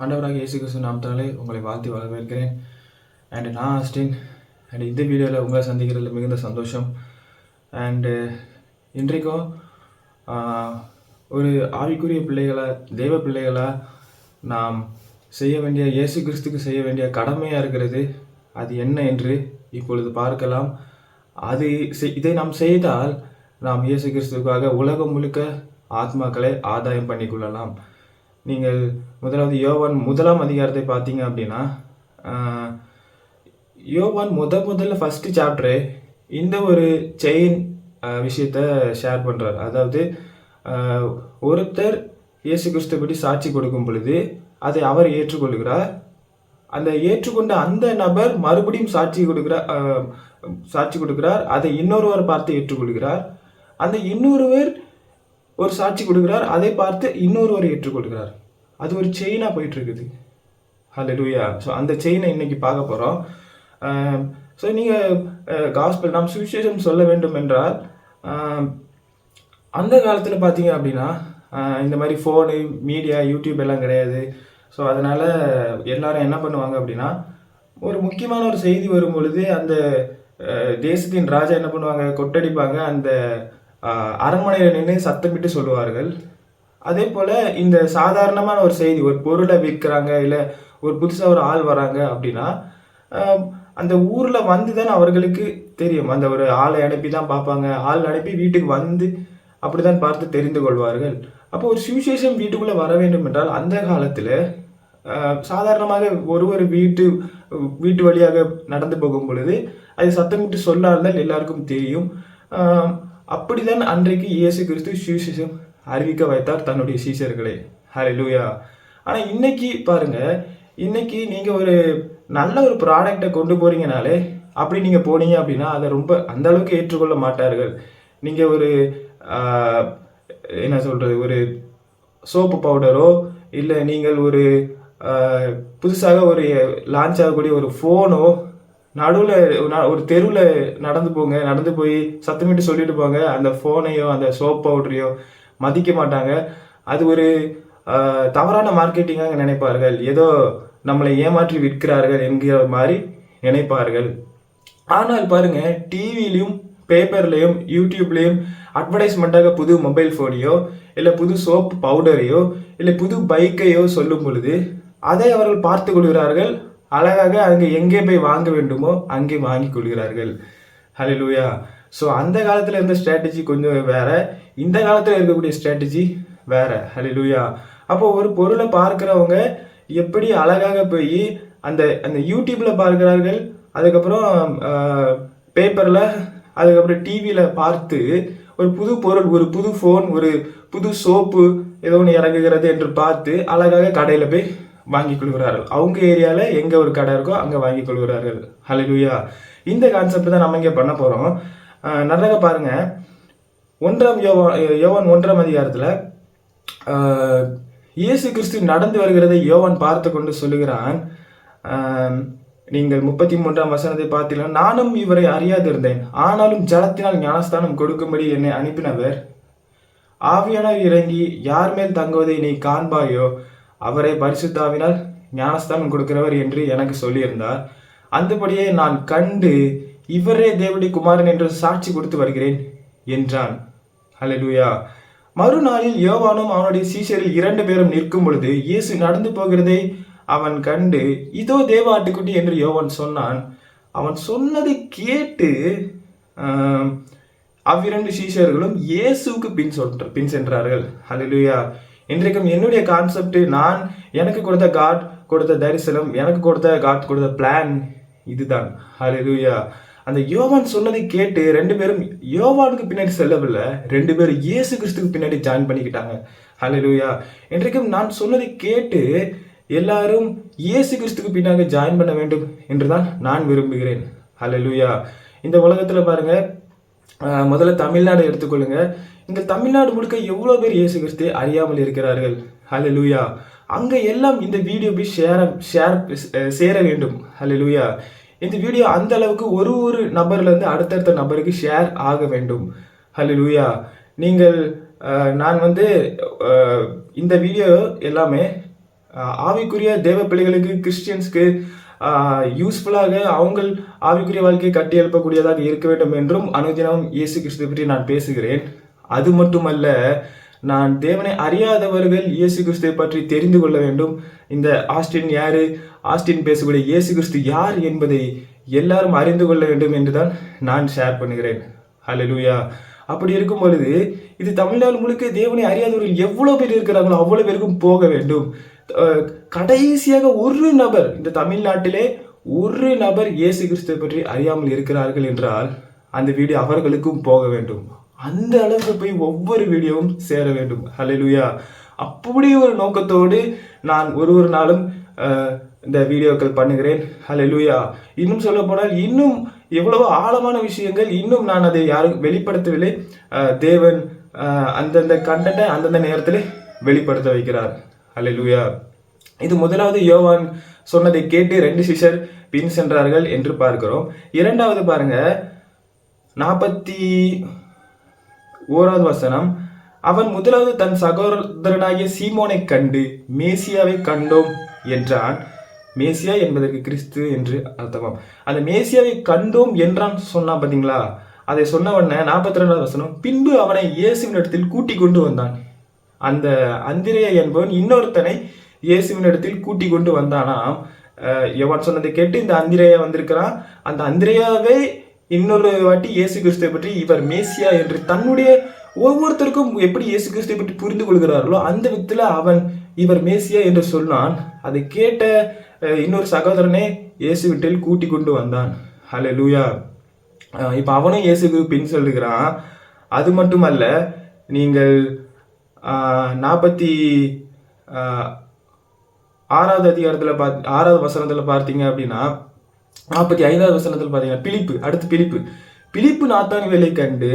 ஆண்டவராக இயேசு கிறிஸ்து நாமத்தாலே உங்களை வாழ்த்தி வரவேற்கிறேன். அண்டு நான் ஆஸ்டின். அண்ட் இந்த வீடியோவில் உங்களை சந்திக்கிறதுல மிகுந்த சந்தோஷம். அண்டு இன்றைக்கும் ஒரு ஆவிக்குரிய பிள்ளைகளை தெய்வ பிள்ளைகளை நாம் செய்ய வேண்டிய இயேசு கிறிஸ்துக்கு செய்ய வேண்டிய கடமையாக இருக்கிறது அது என்ன என்று இப்பொழுது பார்க்கலாம். அது செய்- இதை நாம் செய்தால் நாம் இயேசு கிறிஸ்துக்காக உலகம் முழுக்க ஆத்மாக்களை ஆதாயம் பண்ணிக்கொள்ளலாம் நீங்கள் முதலாவது யோவான் முதலாம் அதிகாரத்தை பார்த்தீங்க அப்படின்னா யோவான் முத முதல்ல ஃபஸ்ட்டு சாப்டரு இந்த ஒரு செயின் விஷயத்த ஷேர் பண்ணுறார் அதாவது ஒருத்தர் இயேசு கிறிஸ்து பற்றி சாட்சி கொடுக்கும் பொழுது அதை அவர் ஏற்றுக்கொள்கிறார். அந்த ஏற்றுக்கொண்ட அந்த நபர் மறுபடியும் சாட்சி கொடுக்கிறார் சாட்சி கொடுக்கிறார். அதை இன்னொருவர் பார்த்து ஏற்றுக்கொள்கிறார். அந்த இன்னொருவர் ஒரு சாட்சி கொடுக்கிறார். அதை பார்த்து இன்னொருவர் ஏற்றுக்கொள்கிறார். அது ஒரு செயினாக போயிட்டுருக்குது. ஹலோ லூயா ஸோ அந்த செயினை இன்னைக்கு பார்க்க போகிறோம் ஸோ um, நீங்கள் காஸ்பிள் uh, நாம் சுவிசேஷம் சொல்ல வேண்டும் என்றால் um, அந்த காலத்தில் பார்த்தீங்க அப்படின்னா uh, இந்த மாதிரி ஃபோனு மீடியா யூடியூப் எல்லாம் கிடையாது. ஸோ அதனால் எல்லாரும் என்ன பண்ணுவாங்க அப்படின்னா ஒரு முக்கியமான ஒரு செய்தி வரும் பொழுது அந்த uh, தேசத்தின் ராஜா என்ன பண்ணுவாங்க? கொட்டடிப்பாங்க. அந்த அரண்மனையில் நின்று சத்தமிட்டு சொல்லுவார்கள். அதே போல் இந்த சாதாரணமான ஒரு செய்தி ஒரு பொருளை விற்கிறாங்க இல்லை ஒரு புதுசாக ஒரு ஆள் வராங்க அப்படின்னா அந்த ஊரில் வந்து தான் அவர்களுக்கு தெரியும். அந்த ஒரு ஆளை அனுப்பி தான் பார்ப்பாங்க. ஆள் அனுப்பி வீட்டுக்கு வந்து அப்படிதான் பார்த்து தெரிந்து கொள்வார்கள். அப்போ ஒரு சுவிசேஷம் வீட்டுக்குள்ளே வர வேண்டும் என்றால் அந்த காலத்தில் சாதாரணமாக ஒரு ஒரு வீட்டு வீட்டு வழியாக நடந்து போகும் பொழுது அது சத்தமிட்டு சொல்லாமல் எல்லாருக்கும் தெரியும். அப்படிதான் அன்றைக்கு இயேசு கிறிஸ்து சுவிசேஷம் அறிவிக்க வைத்தார் தன்னுடைய சீஷர்களை லூயா ஆனால் இன்னைக்கு பாருங்க இன்னைக்கு நீங்கள் ஒரு நல்ல ஒரு ப்ராடக்டை கொண்டு போறீங்கனாலே அப்படி நீங்கள் போனீங்க அப்படின்னா அதை ரொம்ப அந்த அளவுக்கு ஏற்றுக்கொள்ள மாட்டார்கள். நீங்கள் ஒரு என்ன சொல்கிறது ஒரு சோப்பு பவுடரோ இல்லை நீங்கள் ஒரு புதுசாக ஒரு லான்ச் ஆகக்கூடிய ஒரு ஃபோனோ நடுவில் ஒரு தெருவில் நடந்து போங்க நடந்து போய் சத்தமிட்டு சொல்லிட்டு போங்க அந்த ஃபோனையோ அந்த சோப் பவுடரையோ மதிக்க மாட்டாங்க. அது ஒரு தவறான மார்க்கெட்டிங்காக நினைப்பார்கள். ஏதோ நம்மளை ஏமாற்றி விற்கிறார்கள் என்கிற மாதிரி நினைப்பார்கள். ஆனால் பாருங்க டிவிலையும் பேப்பர்லேயும் யூடியூப்லேயும் அட்வர்டைஸ்மெண்ட்டாக புது மொபைல் ஃபோனையோ இல்லை புது சோப் பவுடரையோ இல்லை புது பைக்கையோ சொல்லும் பொழுது அதை அவர்கள் பார்த்து கொள்கிறார்கள். அழகாக அங்கே எங்கே போய் வாங்க வேண்டுமோ அங்கே வாங்கி கொள்கிறார்கள். ஹalleluya ஸோ அந்த காலத்தில் இருந்த ஸ்ட்ராட்டஜி கொஞ்சம் வேறு. இந்த காலத்தில் இருக்கக்கூடிய ஸ்ட்ராட்டஜி வேற. லூயா அப்போ ஒரு பொருளை பார்க்குறவங்க எப்படி அழகாக போய் அந்த அந்த யூடியூப்ல பார்க்கிறார்கள் அதுக்கப்புறம் பேப்பரில் அதுக்கப்புறம் டிவியில் பார்த்து ஒரு புது பொருள் ஒரு புது ஃபோன் ஒரு புது சோப்பு ஏதோ ஒன்று இறங்குகிறது என்று பார்த்து அழகாக கடையில் போய் வாங்கி கொள்கிறார்கள். அவங்க ஏரியாவில் எங்கே ஒரு கடை இருக்கோ அங்கே வாங்கி கொள்கிறார்கள். ஹalleluya இந்த கான்செப்ட் தான் நம்ம இங்கே பண்ண போகிறோம் நல்லா பாருங்கள் ஒன்றாம் யோவான் யோவான் ஒன்றாம் அதிகாரத்தில் இயேசு கிறிஸ்து நடந்து வருகிறதை யோவான் பார்த்து கொண்டு சொல்லுகிறான். நீங்கள் முப்பத்தி மூன்றாம் வசனத்தை பார்த்தீங்கன்னா நானும் இவரை அறியாதிருந்தேன். ஆனாலும் ஜலத்தினால் ஞானஸ்தானம் கொடுக்கும்படி என்னை அனுப்பினவர். ஆவியானவர் இறங்கி யார் மேல் தங்குவதை நீ காண்பாயோ அவரை பரிசுத்தாவினால் ஞானஸ்தானம் கொடுக்கிறவர் என்று எனக்கு சொல்லியிருந்தார். அந்தபடியே நான் கண்டு இவரே தேவடி குமாரன் என்று சாட்சி கொடுத்து வருகிறேன் என்றான். ஹலெலுயா மறுநாளில் யோவானும் அவனுடைய சீசரில் இரண்டு பேரும் நிற்கும் பொழுது இயேசு நடந்து போகிறதை அவன் கண்டு இதோ தேவ ஆட்டுக்குட்டி என்று யோவான் சொன்னான். அவன் சொன்னதை கேட்டு அவ்விரண்டு சீஷர்களும் இயேசுவுக்கு பின் சொல்ற பின் சென்றார்கள். ஹலெலுயா இன்றைக்கும் என்னுடைய கான்செப்ட் நான் எனக்கு கொடுத்த காட் கொடுத்த தரிசனம் எனக்கு கொடுத்த காட் கொடுத்த பிளான் இதுதான். ஹலெலுயா அந்த யோவான் சொன்னதை கேட்டு ரெண்டு பேரும் யோவானுக்கு பின்னாடி செல்லவில்லை. ரெண்டு பேரும் இயேசு கிறிஸ்துக்கு பின்னாடி ஜாயின் பண்ணிக்கிட்டாங்க. ஹalleluya இன்றைக்கும் நான் சொன்னதை கேட்டு எல்லாரும் இயேசு கிறிஸ்துக்கு பின்னாடி ஜாயின் பண்ண வேண்டும் என்றுதான் நான் விரும்புகிறேன். ஹalleluya இந்த உலகத்தில் பாருங்க முதல்ல தமிழ்நாடு எடுத்துக்கொள்ளுங்க. இந்த தமிழ்நாடு முழுக்க எவ்வளோ பேர் இயேசு கிறிஸ்து அறியாமல் இருக்கிறார்கள்? அல லூயா அங்கே எல்லாம் இந்த வீடியோ போய் ஷேர் ஷேர் சேர வேண்டும். ஹalleluya இந்த வீடியோ அந்த அளவுக்கு ஒரு ஒரு நபர்லேருந்து அடுத்தடுத்த நபருக்கு ஷேர் ஆக வேண்டும். ஹalleluya நீங்கள் நான் வந்து இந்த வீடியோ எல்லாமே ஆவிக்குரிய தேவ பிள்ளைகளுக்கு கிறிஸ்டியன்ஸ்க்கு யூஸ்ஃபுல்லாக அவங்கள் ஆவிக்குரிய வாழ்க்கையை கட்டி எழுப்பக்கூடியதாக இருக்க வேண்டும் என்றும் அனுதினம் இயேசு கிறிஸ்து பற்றி நான் பேசுகிறேன். அது மட்டுமல்ல நான் தேவனை அறியாதவர்கள் இயேசு கிறிஸ்துவை பற்றி தெரிந்து கொள்ள வேண்டும். இந்த ஆஸ்டின் யாரு? ஆஸ்டின் பேசக்கூடிய இயேசு கிறிஸ்து யார் என்பதை எல்லாரும் அறிந்து கொள்ள வேண்டும் என்றுதான் நான் ஷேர் பண்ணுகிறேன். ஹalleluya அப்படி இருக்கும் பொழுது இது தமிழ்நாடு முழுக்க தேவனை அறியாதவர்கள் எவ்வளோ பேர் இருக்கிறாங்களோ அவ்வளோ பேருக்கும் போக வேண்டும். கடைசியாக ஒரு நபர் இந்த தமிழ்நாட்டிலே ஒரு நபர் இயேசு கிறிஸ்துவை பற்றி அறியாமல் இருக்கிறார்கள் என்றால் அந்த வீடியோ அவர்களுக்கும் போக வேண்டும். அந்த அளவுக்கு போய் ஒவ்வொரு வீடியோவும் சேர வேண்டும். ஹalleluya அப்படி ஒரு நோக்கத்தோடு நான் ஒரு ஒரு நாளும் இந்த வீடியோக்கள் பண்ணுகிறேன். ஹalleluya இன்னும் சொல்ல போனால் இன்னும் எவ்வளவு ஆழமான விஷயங்கள் இன்னும் நான் அதை யாரும் வெளிப்படுத்தவில்லை. தேவன் அந்தந்த கண்டனை அந்தந்த நேரத்தில் வெளிப்படுத்த வைக்கிறார். ஹalleluya இது முதலாவது யோவான் சொன்னதை கேட்டு ரெண்டு சிஷர் பின் சென்றார்கள் என்று பார்க்கிறோம். இரண்டாவது பாருங்க நாற்பத்தி ஓராவது வசனம். அவன் முதலாவது தன் சகோதரனாகிய சீமோனை கண்டு மேசியாவை கண்டோம் என்றான். மேசியா என்பதற்கு கிறிஸ்து என்று அர்த்தமாம். அந்த மேசியாவை கண்டோம் என்றான் சொன்னான் பார்த்தீங்களா? அதை சொன்ன உடனே நாற்பத்தி ரெண்டாவது வசனம் பின்பு அவனை இயேசுவின் இடத்தில் கூட்டி கொண்டு வந்தான். அந்த அந்திரையா என்பவன் இன்னொருத்தனை இயேசுவின் இடத்தில் கூட்டி கொண்டு வந்தானாம் எவன் சொன்னதை கேட்டு இந்த அந்திரையா வந்திருக்கிறான். அந்த அந்திரையாவே இன்னொரு வாட்டி இயேசு கிறிஸ்துவை பற்றி இவர் மேசியா என்று தன்னுடைய ஒவ்வொருத்தருக்கும் எப்படி இயேசு கிறிஸ்துவை பற்றி புரிந்து கொள்கிறார்களோ அந்த விதத்தில் அவன் இவர் மேசியா என்று சொன்னான். அதை கேட்ட இன்னொரு சகோதரனே இயேசு வீட்டில் கூட்டி கொண்டு வந்தான். ஹலே லூயா இப்போ அவனும் இயேசுக்கு பின் சொல்லுகிறான். அது மட்டுமல்ல நீங்கள் நாற்பத்தி ஆறாவது அதிகாரத்தில் பார்த்து ஆறாவது வசனத்தில் பார்த்தீங்க அப்படின்னா நாற்பத்தி ஐந்தாவது வசனத்தில் பார்த்தீங்கன்னா பிலிப்பு அடுத்து பிலிப்பு. பிலிப்பு நாத்தான் வேலை கண்டு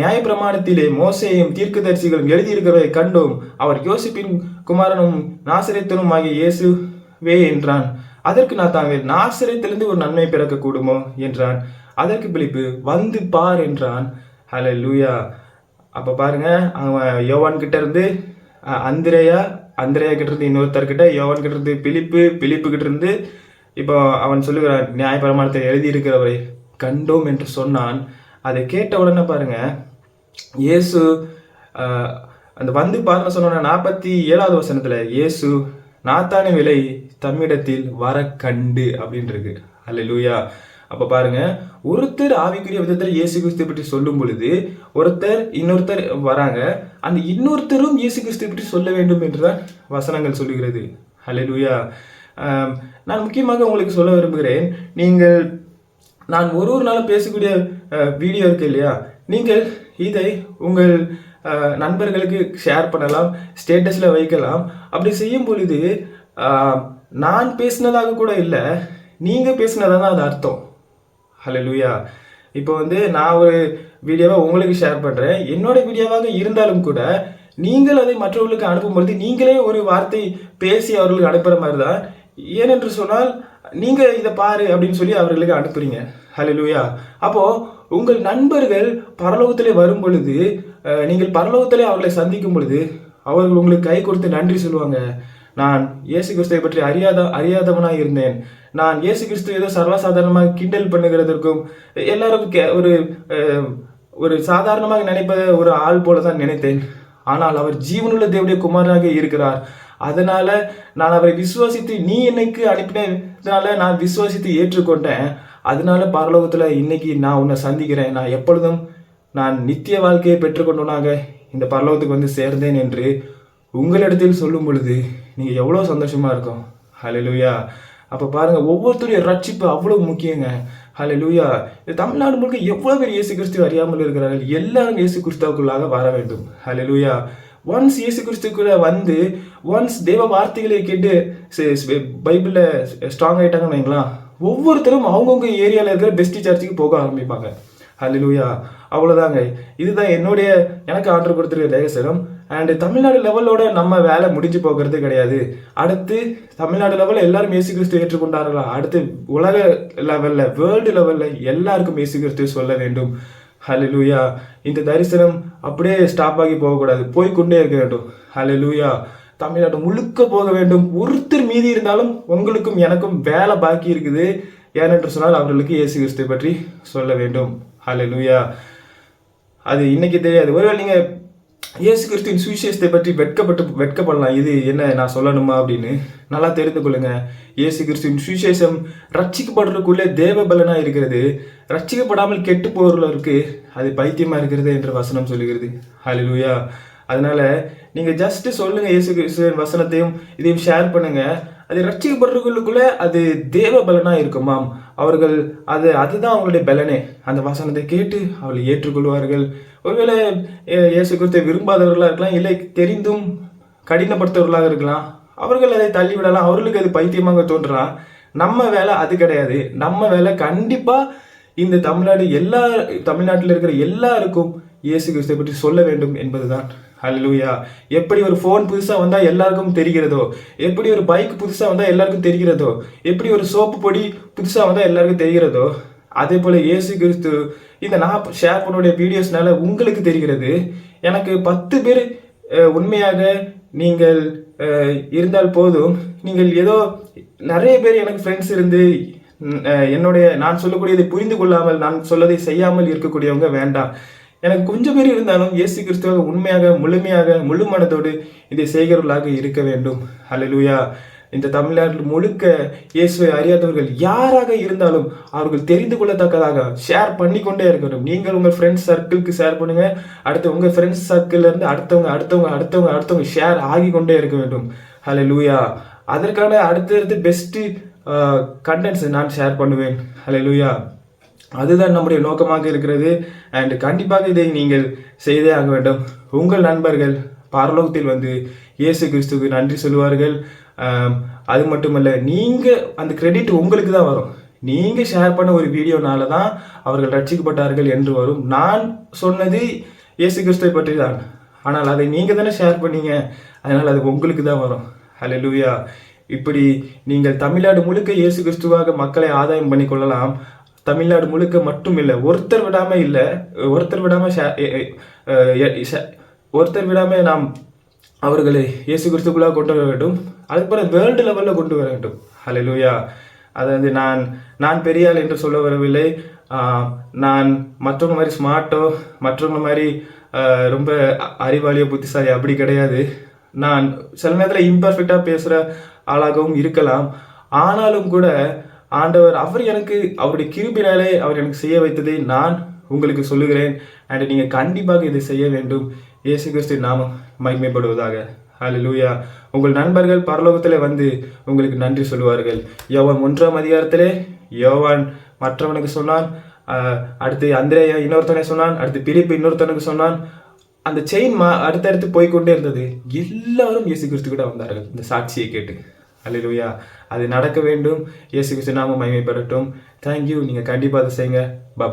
நியாயப்பிரமாணத்திலே மோசையும் தீர்க்கதரிசிகளும் எழுதியிருக்கிறதை கண்டோம். அவர் யோசிப்பின் குமாரனும் நாசிரியத்தனும் ஆகிய இயேசுவே என்றான். அதற்கு நாத்தான்வேல் நாசிரியத்திலிருந்து ஒரு நன்மை பிறக்க கூடுமோ என்றான். அதற்கு பிலிப்பு வந்து பார் என்றான். ஹலே லூயா அப்போ பாருங்க அவன் யோவான் கிட்ட இருந்து அந்திரேயா அந்திரேயா கிட்ட இருந்து இன்னொருத்தர்கிட்ட யோவான் கிட்ட இருந்து பிலிப்பு பிலிப்பு கிட்ட இருந்து இப்போ அவன் சொல்லுகிறான் நியாயப்பிரமாணத்தை எழுதியிருக்கிறவரை கண்டோம் என்று சொன்னான். அதை கேட்ட உடனே பாருங்க இயேசு அந்த வந்து பாருங்க சொன்னோன்னா நாற்பத்தி ஏழாவது வசனத்துல இயேசு நாத்தான விலை தம்மிடத்தில் வர கண்டு அப்படின்னு இருக்கு அல்லேலூயா அப்ப பாருங்க ஒருத்தர் ஆவிக்குரிய விதத்தில் இயேசு கிறிஸ்து பற்றி சொல்லும் பொழுது ஒருத்தர் இன்னொருத்தர் வராங்க அந்த இன்னொருத்தரும் இயேசு கிறிஸ்து பற்றி சொல்ல வேண்டும் என்றுதான் வசனங்கள் சொல்லுகிறது. ஹalleluya. லூயா நான் முக்கியமாக உங்களுக்கு சொல்ல விரும்புகிறேன் நீங்கள் நான் ஒரு ஒரு நாளும் பேசக்கூடிய வீடியோ இருக்கு இல்லையா? நீங்கள் இதை உங்கள் நண்பர்களுக்கு ஷேர் பண்ணலாம் ஸ்டேட்டஸில் வைக்கலாம். அப்படி செய்யும் பொழுது நான் பேசினதாக கூட இல்லை நீங்கள் பேசினதாக தான் அது அர்த்தம். ஹலோ லூயா இப்போ வந்து நான் ஒரு வீடியோவை உங்களுக்கு ஷேர் பண்ணுறேன் என்னோட வீடியோவாக இருந்தாலும் கூட நீங்கள் அதை மற்றவர்களுக்கு அனுப்பும்பொழுது நீங்களே ஒரு வார்த்தை பேசி அவர்களுக்கு அனுப்புகிற மாதிரி தான் ஏனென்று சொன்னால் நீங்கள் இதை பாரு அப்படின்னு சொல்லி அவர்களுக்கு அனுப்புறீங்க. லூயா அப்போது உங்கள் நண்பர்கள் பரலோகத்திலே வரும் பொழுது நீங்கள் பரலோகத்திலே அவர்களை சந்திக்கும் பொழுது அவர்கள் உங்களுக்கு கை கொடுத்து நன்றி சொல்லுவாங்க. நான் இயேசு கிறிஸ்துவை பற்றி அறியாத அறியாதவனாக இருந்தேன். நான் இயேசு கிறிஸ்து ஏதோ சர்வசாதாரணமாக கிண்டல் பண்ணுகிறதற்கும் எல்லாரும் கே- ஒரு ஒரு சாதாரணமாக நினைப்பதை ஒரு ஆள் போல தான் நினைத்தேன். ஆனால் அவர் ஜீவனுள்ள தேவனுடைய குமாரனாக இருக்கிறார். அதனால நான் அவரை விசுவாசித்து நீ என்னைக்கு அனுப்பினதுனால நான் விசுவாசித்து ஏற்றுக்கொண்டேன். அதனால பரலோகத்தில் இன்னைக்கு நான் உன்னை சந்திக்கிறேன். நான் எப்பொழுதும் நான் நித்திய வாழ்க்கையை பெற்றுக்கொண்டவனாக இந்த பரலோகத்துக்கு வந்து சேர்ந்தேன் என்று உங்களிடத்தில் சொல்லும் பொழுது நீங்கள் எவ்வளோ சந்தோஷமாக இருக்கும். ஹalleluya அப்போ பாருங்க ஒவ்வொருத்தருடைய ரட்சிப்பு அவ்வளோ முக்கியங்க. ஹalleluya இது தமிழ்நாடு முழுக்க எவ்வளோ பேர் இயேசு கிறிஸ்து அறியாமல் இருக்கிறார்கள்? எல்லாரும் இயேசு கிறிஸ்துவுக்குள்ளாக வர வேண்டும். ஹalleluya ஒன்ஸ் இயேசு கிறிஸ்துக்குள்ள வந்து ஒன்ஸ் தேவ வார்த்தைகளை கேட்டு பைபிளில் ஸ்ட்ராங் ஆகிட்டாங்கன்னு வைங்களா ஒவ்வொருத்தரும் அவங்கவுங்க ஏரியாவில் இருக்கிற பெஸ்ட் சர்ச்சுக்கு போக ஆரம்பிப்பாங்க. ஹலிலூயா அவ்வளோதாங்க இதுதான் என்னுடைய எனக்கு ஆர்டர் கொடுத்துருக்க ரகசியம் அண்ட் தமிழ்நாடு லெவலோட நம்ம வேலை முடிஞ்சு போகிறது கிடையாது. அடுத்து தமிழ்நாடு லெவலில் எல்லாரும் இயேசு கிறிஸ்து ஏற்றுக்கொண்டார்களா? அடுத்து உலக லெவலில் வேர்ல்டு லெவலில் எல்லாருக்கும் இயேசு கிறிஸ்து சொல்ல வேண்டும். ஹalleluya இந்த தரிசனம் அப்படியே ஸ்டாப் ஆகி போகக்கூடாது. போய்க்கொண்டே இருக்க வேண்டும். ஹalleluya தமிழ்நாடு முழுக்க போக வேண்டும். ஒருத்தர் மீதி இருந்தாலும் உங்களுக்கும் எனக்கும் வேலை பாக்கி இருக்குது. ஏனென்று சொன்னால் அவர்களுக்கு இயேசு கிறிஸ்துவை பற்றி சொல்ல வேண்டும். ஹalleluya அது இன்னைக்கு தெரியாது. ஒருவேளை நீங்கள் இயேசு கிறிஸ்துவின் சுவிசேஷத்தை பற்றி வெட்கப்பட்டு வெட்கப்படலாம். இது என்ன நான் சொல்லணுமா அப்படின்னு நல்லா தெரிந்து கொள்ளுங்க. இயேசு கிறிஸ்துவின் சுவிசேஷம் ரட்சிக்கப்படுறதுக்குள்ளே தேவ பலனாக இருக்கிறது. ரட்சிக்கப்படாமல் கெட்டு போகிறவர்களுக்கு அது பைத்தியமாக இருக்கிறது என்று வசனம் சொல்லுகிறது. ஹalleluya அதனால நீங்கள் ஜஸ்ட்டு சொல்லுங்கள் இயேசு கிறிஸ்துவின் வசனத்தையும் இதையும் ஷேர் பண்ணுங்கள் அது ரட்சிக்கப்படுறவர்களுக்குள்ள அது தேவ பலனா இருக்குமாம் அவர்கள் அது அதுதான் அவங்களுடைய பலனே. அந்த வசனத்தை கேட்டு அவளை ஏற்றுக்கொள்வார்கள். ஒருவேளை இயேசு கிறிஸ்துவை விரும்பாதவர்களாக இருக்கலாம் இல்லை தெரிந்தும் கடினப்படுத்தவர்களாக இருக்கலாம். அவர்கள் அதை தள்ளிவிடலாம். அவர்களுக்கு அது பைத்தியமாக தோன்றலாம். நம்ம வேலை அது கிடையாது. நம்ம வேலை கண்டிப்பாக இந்த தமிழ்நாடு எல்லா தமிழ்நாட்டில் இருக்கிற எல்லாருக்கும் இயேசு கிறிஸ்துவை பற்றி சொல்ல வேண்டும் என்பதுதான். ஹalleluya எப்படி ஒரு ஃபோன் புதுசாக வந்தால் எல்லாருக்கும் தெரிகிறதோ? எப்படி ஒரு பைக் புதுசாக வந்தால் எல்லாருக்கும் தெரிகிறதோ? எப்படி ஒரு சோப்பு பொடி புதுசாக வந்தால் எல்லாருக்கும் தெரிகிறதோ? அதே போல் ஏசு கிறிஸ்து இந்த நான் ஷேர் பண்ணுடைய வீடியோஸ்னால உங்களுக்கு தெரிகிறது. எனக்கு பத்து பேர் உண்மையாக நீங்கள் இருந்தால் போதும். நீங்கள் ஏதோ நிறைய பேர் எனக்கு ஃப்ரெண்ட்ஸ் இருந்து என்னுடைய நான் சொல்லக்கூடியதை புரிந்து கொள்ளாமல் நான் சொல்லதை செய்யாமல் இருக்கக்கூடியவங்க வேண்டாம். எனக்கு கொஞ்சம் பேர் இருந்தாலும் இயேசு கிறிஸ்துவாக உண்மையாக முழுமையாக முழு மனதோடு இதை செய்கிறவர்களாக இருக்க வேண்டும். ஹalleluya இந்த தமிழ்நாட்டில் முழுக்க இயேசுவை அறியாதவர்கள் யாராக இருந்தாலும் அவர்கள் தெரிந்து கொள்ளத்தக்கதாக ஷேர் பண்ணி கொண்டே இருக்கட்டும் நீங்கள் உங்கள் ஃப்ரெண்ட்ஸ் சர்க்கிளுக்கு ஷேர் பண்ணுங்க. அடுத்து உங்கள் ஃப்ரெண்ட்ஸ் சர்க்கிள்லேருந்து அடுத்தவங்க அடுத்தவங்க அடுத்தவங்க அடுத்தவங்க ஷேர் ஆகி கொண்டே இருக்க வேண்டும். ஹalleluya அதற்கான அடுத்தடுத்து பெஸ்ட்டு கண்டென்ட்ஸ் uh, நான் ஷேர் பண்ணுவேன். ஹalleluya அதுதான் நம்முடைய நோக்கமாக இருக்கிறது. அண்ட் கண்டிப்பாக இதை நீங்கள் செய்தே ஆக வேண்டும். உங்கள் நண்பர்கள் பரலோகத்தில் வந்து இயேசு கிறிஸ்துவுக்கு நன்றி சொல்லுவார்கள். அது மட்டுமல்ல நீங்கள் அந்த கிரெடிட் உங்களுக்கு தான் வரும். நீங்கள் ஷேர் பண்ண ஒரு வீடியோனால தான் அவர்கள் ரட்சிக்கப்பட்டார்கள் என்று வரும். நான் சொன்னது இயேசு கிறிஸ்துவை பற்றி தான் ஆனால் அதை நீங்கள் தானே ஷேர் பண்ணீங்க. அதனால் அது உங்களுக்கு தான் வரும். ஹalleluya இப்படி நீங்கள் தமிழ்நாடு முழுக்க இயேசு கிறிஸ்துவாக மக்களை ஆதாயம் பண்ணி கொள்ளலாம். தமிழ்நாடு முழுக்க மட்டும் இல்லை ஒருத்தர் விடாமல் இல்லை ஒருத்தர் விடாமல் ஷே- ஷே- ஒருத்தர் விடாமல் நாம் அவர்களை இயேசு கிறிஸ்துக்குள்ளாக கொண்டு வர வேண்டும். அதுக்கப்புறம் வேர்ல்டு லெவலில் கொண்டு வர வேண்டும். ஹalleluya அதாவது நான் நான் பெரியாள் என்று சொல்ல வரவில்லை. நான் மற்றவங்க மாதிரி ஸ்மார்ட்டோ மற்றவங்க மாதிரி ரொம்ப அறிவாளியோ புத்திசாலி அப்படி கிடையாது. நான் சில நேரத்தில் இம்பர்ஃபெக்டாக பேசுகிற ஆளாகவும் இருக்கலாம். ஆனாலும் கூட ஆண்டவர் அவர் எனக்கு அவருடைய கிருபினாலே அவர் எனக்கு செய்ய வைத்ததை நான் உங்களுக்கு சொல்லுகிறேன். அண்ட் நீங்கள் கண்டிப்பாக இதை செய்ய வேண்டும். இயேசு கிறிஸ்து நாமம் மகிமைப்படுவதாக. லூயா உங்கள் நண்பர்கள் பரலோகத்தில் வந்து உங்களுக்கு நன்றி சொல்லுவார்கள். யோவான் ஒன்றாம் அதிகாரத்திலே யோவான் மற்றவனுக்கு சொன்னான் அடுத்து அந்திரேயா இன்னொருத்தனை சொன்னான் அடுத்து பிலிப்பு இன்னொருத்தனுக்கு சொன்னான். அந்த செயின் மா அடுத்தடுத்து போய்க்கொண்டே இருந்தது. எல்லாரும் இயேசு கிறிஸ்து கூட வந்தார்கள். இந்த சாட்சியை கேட்டு. அல்லேலூயா அது நடக்க வேண்டும். இயேசு கிறிஸ்து நாம மகிமைப்படட்டும். தேங்க்யூ நீங்கள் கண்டிப்பாக அதை செய்யுங்க. பாய்